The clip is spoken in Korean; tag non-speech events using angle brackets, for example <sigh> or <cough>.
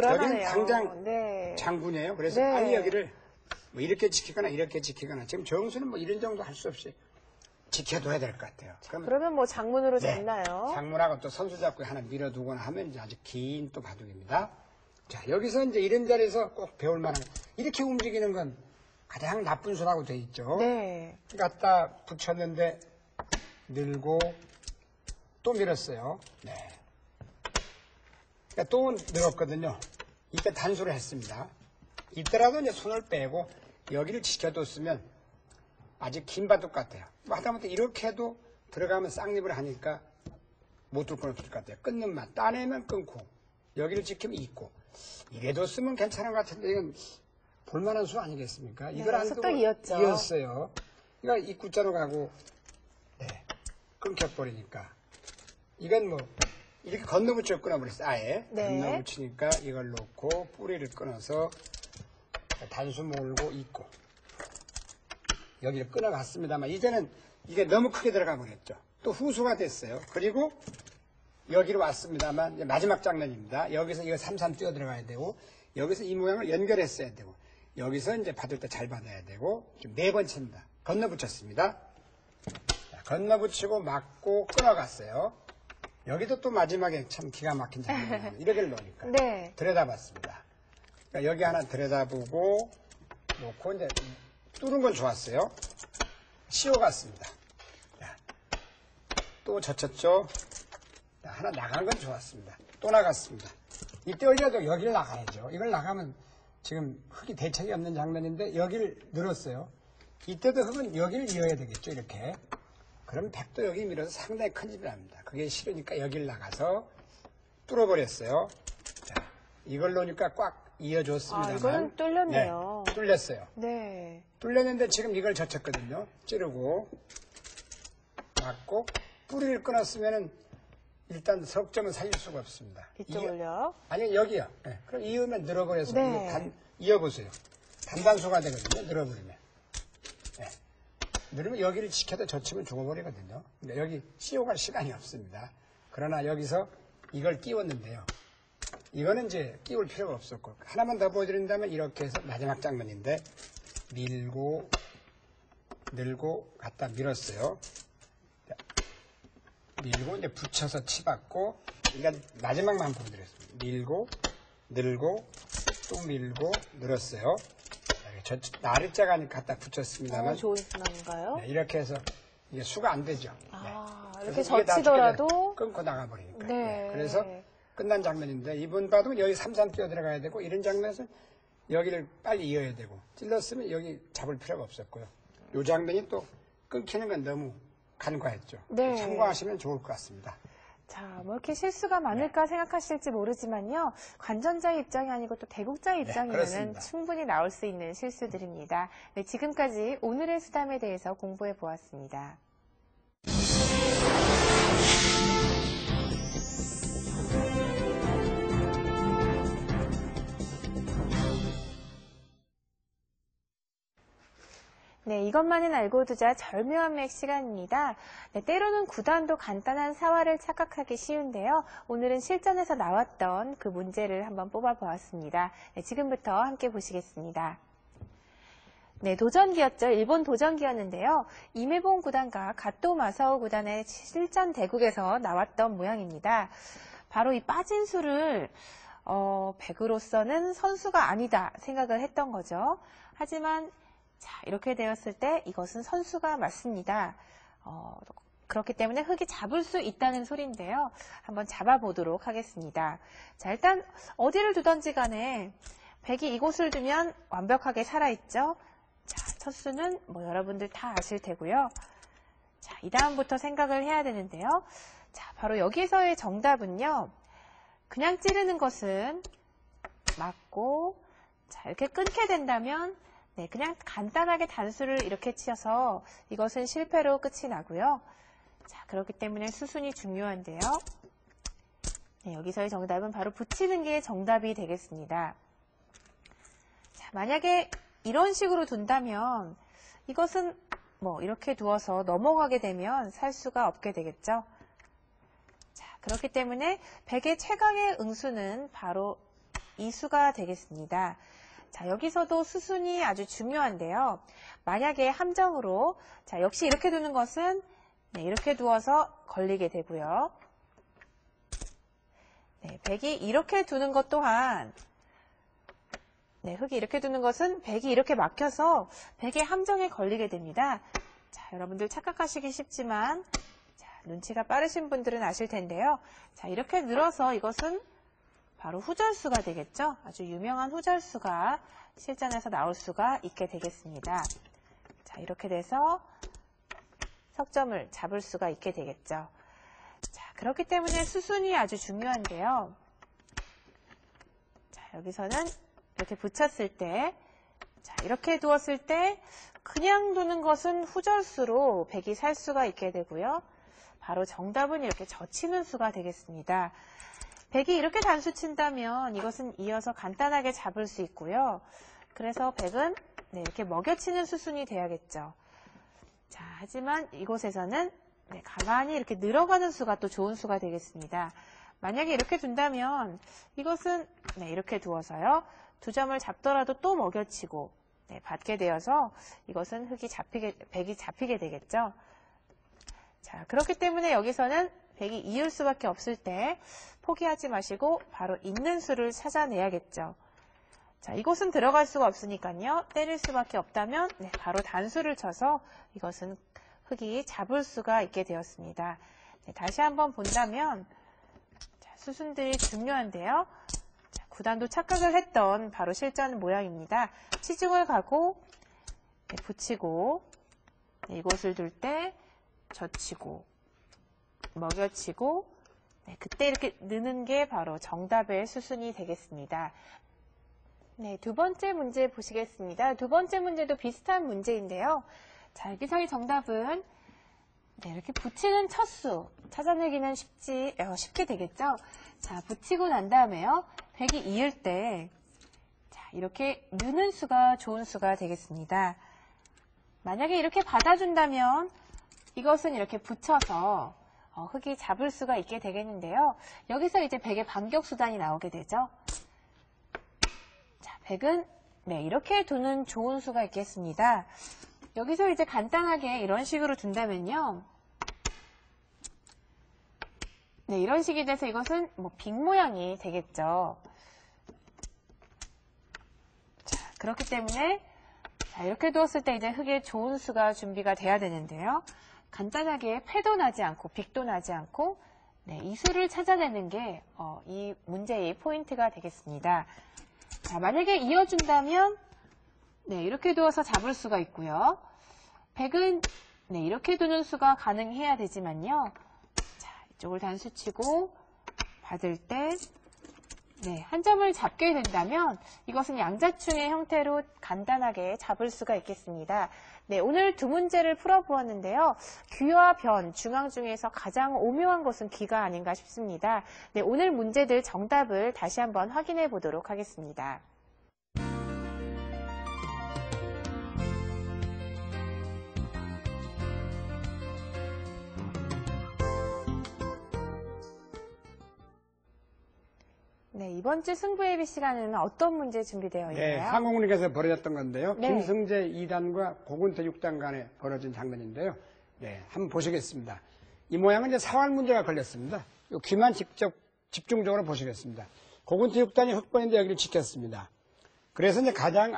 불안하네요. 당장 네. 장군이에요. 그래서 네. 빨리 여기를 뭐 이렇게 지키거나 이렇게 지키거나 지금 정수는 뭐 이런 정도 할 수 없이 지켜둬야 될 것 같아요. 그러면 그러면 뭐 장문으로 네. 됐나요? 장문하고 또 선수 잡고 하나 밀어두거나 하면 이제 아주 긴 또 바둑입니다. 자, 여기서 이제 이런 자리에서 꼭 배울 만한, 이렇게 움직이는 건 가장 나쁜 수라고 돼 있죠. 네. 갖다 붙였는데, 늘고, 또 밀었어요. 네. 그러니까 또 늘었거든요. 이때 단수를 했습니다. 이때라도 이제 손을 빼고 여기를 지켜뒀으면 아직 긴 바둑 같아요. 뭐 하다못해 이렇게 해도 들어가면 쌍립을 하니까 못뚫 거는 뚫것 같아요. 끊는 맛. 따내면 끊고 여기를 지키면 있고 이래도 쓰면 괜찮은 것 같은데 이건 볼만한 수 아니겠습니까? 이걸 안 쑥떡 두고 네, 이었죠. 이었어요. 그러니까 입구자로 가고 네, 끊겨버리니까 이건 뭐 이렇게 건너붙여 끊어버렸어요. 아예 네. 건너붙이니까 이걸 놓고 뿌리를 끊어서 단수 몰고 있고 여기를 끊어갔습니다만 이제는 이게 너무 크게 들어가 버렸죠. 또 후수가 됐어요. 그리고 여기로 왔습니다만 이제 마지막 장면입니다. 여기서 이거 삼삼 뛰어 들어가야 되고 여기서 이 모양을 연결했어야 되고 여기서 이제 받을 때 잘 받아야 되고 지금 네 번째입니다. 건너붙였습니다. 자, 건너붙이고 맞고 끊어갔어요. 여기도 또 마지막에 참 기가 막힌 장면이에요. <laughs> 이렇게 놓으니까 네. 들여다봤습니다. 그러니까 여기 하나 들여다보고 놓고 이제 뚫은 건 좋았어요. 씌워갔습니다. 자, 또 젖혔죠. 자, 하나 나간 건 좋았습니다. 또 나갔습니다. 이때 올려도 여기를 나가야죠. 이걸 나가면 지금 흙이 대책이 없는 장면인데 여기를 늘었어요. 이때도 흙은 여기를 이어야 되겠죠. 이렇게. 그럼 백도 여기 밀어서 상당히 큰 집이 납니다. 그게 싫으니까 여기를 나가서 뚫어버렸어요. 자, 이걸 놓으니까 꽉 이어줬습니다만. 아, 이거는 뚫렸네요. 네, 뚫렸어요. 네. 뚫렸는데 지금 이걸 젖혔거든요. 찌르고 맞고 뿌리를 끊었으면은 일단 석점은 살릴 수가 없습니다. 이쪽을요. 아니 여기요. 네, 그럼 이으면 늘어버려서 네. 단 이어보세요. 단단수가 되거든요. 늘어버리면. 네. 늘으면 여기를 지켜도 젖히면 죽어버리거든요. 근데 여기 씌워갈 시간이 없습니다. 그러나 여기서 이걸 끼웠는데요. 이거는 이제 끼울 필요가 없었고 하나만 더 보여드린다면 이렇게 해서 마지막 장면인데 밀고 늘고 갖다 밀었어요. 자, 밀고 이제 붙여서 치받고 이건 마지막만 보여드렸습니다. 밀고 늘고 또 밀고 늘었어요. 자, 저 나르자가 갖다 붙였습니다만 어, 좋은 순환인가요? 네, 이렇게 해서 이게 수가 안 되죠. 아, 네. 이렇게 젖히더라도 끊고 나가버리니까. 네. 그래서 끝난 장면인데 이번 바둑은 여기 삼삼 뛰어 들어가야 되고 이런 장면에서 여기를 빨리 이어야 되고 찔렀으면 여기 잡을 필요가 없었고요. 이 장면이 또 끊기는 건 너무 간과했죠. 네. 참고하시면 좋을 것 같습니다. 자, 뭐 이렇게 실수가 많을까 생각하실지 모르지만요. 관전자의 입장이 아니고 또 대국자의 네, 입장이면 그렇습니다. 충분히 나올 수 있는 실수들입니다. 네, 지금까지 오늘의 수담에 대해서 공부해 보았습니다. 네, 이것만은 알고 두자 절묘한 맥 시간입니다. 네, 때로는 구단도 간단한 사활을 착각하기 쉬운데요. 오늘은 실전에서 나왔던 그 문제를 한번 뽑아 보았습니다. 네, 지금부터 함께 보시겠습니다. 네, 도전기였죠. 일본 도전기였는데요. 이메본 구단과 가토 마사오 구단의 실전 대국에서 나왔던 모양입니다. 바로 이 빠진 수를 어, 백으로서는 선수가 아니다 생각을 했던 거죠. 하지만 자, 이렇게 되었을 때 이것은 선수가 맞습니다. 어, 그렇기 때문에 흙이 잡을 수 있다는 소리인데요. 한번 잡아보도록 하겠습니다. 자, 일단 어디를 두던지 간에 백이 이곳을 두면 완벽하게 살아있죠. 자, 첫 수는 뭐 여러분들 다 아실 테고요. 자, 이 다음부터 생각을 해야 되는데요. 자, 바로 여기서의 정답은요. 그냥 찌르는 것은 맞고, 자, 이렇게 끊게 된다면 네, 그냥 간단하게 단수를 이렇게 치어서 이것은 실패로 끝이 나고요. 자, 그렇기 때문에 수순이 중요한데요. 네, 여기서의 정답은 바로 붙이는 게 정답이 되겠습니다. 자, 만약에 이런 식으로 둔다면 이것은 뭐 이렇게 두어서 넘어가게 되면 살 수가 없게 되겠죠. 자, 그렇기 때문에 100의 최강의 응수는 바로 이 수가 되겠습니다. 자, 여기서도 수순이 아주 중요한데요. 만약에 함정으로, 자, 역시 이렇게 두는 것은 네, 이렇게 두어서 걸리게 되고요. 네, 백이 이렇게 두는 것 또한 네, 흙이 이렇게 두는 것은 백이 이렇게 막혀서 백의 함정에 걸리게 됩니다. 자, 여러분들 착각하시기 쉽지만 자, 눈치가 빠르신 분들은 아실 텐데요. 자, 이렇게 늘어서 이것은 바로 후절수가 되겠죠. 아주 유명한 후절수가 실전에서 나올 수가 있게 되겠습니다. 자, 이렇게 돼서 석점을 잡을 수가 있게 되겠죠. 자, 그렇기 때문에 수순이 아주 중요한데요. 자, 여기서는 이렇게 붙였을 때, 자, 이렇게 두었을 때, 그냥 두는 것은 후절수로 백이 살 수가 있게 되고요. 바로 정답은 이렇게 젖히는 수가 되겠습니다. 백이 이렇게 단수 친다면 이것은 이어서 간단하게 잡을 수 있고요. 그래서 백은 네, 이렇게 먹여치는 수순이 돼야겠죠. 자, 하지만 이곳에서는 네, 가만히 이렇게 늘어가는 수가 또 좋은 수가 되겠습니다. 만약에 이렇게 둔다면 이것은 네, 이렇게 두어서요. 두 점을 잡더라도 또 먹여치고 네, 받게 되어서 이것은 흙이 잡히게, 백이 잡히게 되겠죠. 자, 그렇기 때문에 여기서는 백이 이을 수밖에 없을 때 포기하지 마시고 바로 있는 수를 찾아내야겠죠. 자, 이곳은 들어갈 수가 없으니까요. 때릴 수밖에 없다면 네, 바로 단수를 쳐서 이것은 흙이 잡을 수가 있게 되었습니다. 네, 다시 한번 본다면 자, 수순들이 중요한데요. 자, 구단도 착각을 했던 바로 실전 모양입니다. 치중을 가고 네, 붙이고 네, 이곳을 둘 때 젖히고 먹여치고 네, 그때 이렇게 느는 게 바로 정답의 수순이 되겠습니다. 네, 두 번째 문제 보시겠습니다. 두 번째 문제도 비슷한 문제인데요. 자, 여기서의 정답은 네, 이렇게 붙이는 첫수 찾아내기는 쉽지, 어, 쉽게 되겠죠? 자, 붙이고 난 다음에요. 100이 이을 때, 자, 이렇게 느는 수가 좋은 수가 되겠습니다. 만약에 이렇게 받아준다면 이것은 이렇게 붙여서 어, 흙이 잡을 수가 있게 되겠는데요. 여기서 이제 100의 반격 수단이 나오게 되죠. 자, 100은 네, 이렇게 두는 좋은 수가 있겠습니다. 여기서 이제 간단하게 이런 식으로 둔다면요. 네, 이런 식이 돼서 이것은 뭐 빅 모양이 되겠죠. 자, 그렇기 때문에 자, 이렇게 두었을 때 이제 흙에 좋은 수가 준비가 돼야 되는데요. 간단하게 패도 나지 않고 빅도 나지 않고 네, 이 수를 찾아내는 게 어, 이 문제의 포인트가 되겠습니다. 자, 만약에 이어준다면 네, 이렇게 두어서 잡을 수가 있고요. 100은 네, 이렇게 두는 수가 가능해야 되지만요. 자, 이쪽을 단수치고 받을 때 네, 한 점을 잡게 된다면 이것은 양자충의 형태로 간단하게 잡을 수가 있겠습니다. 네, 오늘 두 문제를 풀어보았는데요. 귀와 변, 중앙 중에서 가장 오묘한 것은 귀가 아닌가 싶습니다. 네, 오늘 문제들 정답을 다시 한번 확인해 보도록 하겠습니다. 네, 이번 주 승부 예비 시간에는 어떤 문제 준비되어 있나요? 네, 항공운에서 벌어졌던 건데요. 네. 김승재 2단과 고군태 6단 간에 벌어진 장면인데요. 네, 한번 보시겠습니다. 이 모양은 이제 사활 문제가 걸렸습니다. 이 귀만 직접 집중적으로 보시겠습니다. 고군태 6단이 흑번인데 여기를 지켰습니다. 그래서 이제 가장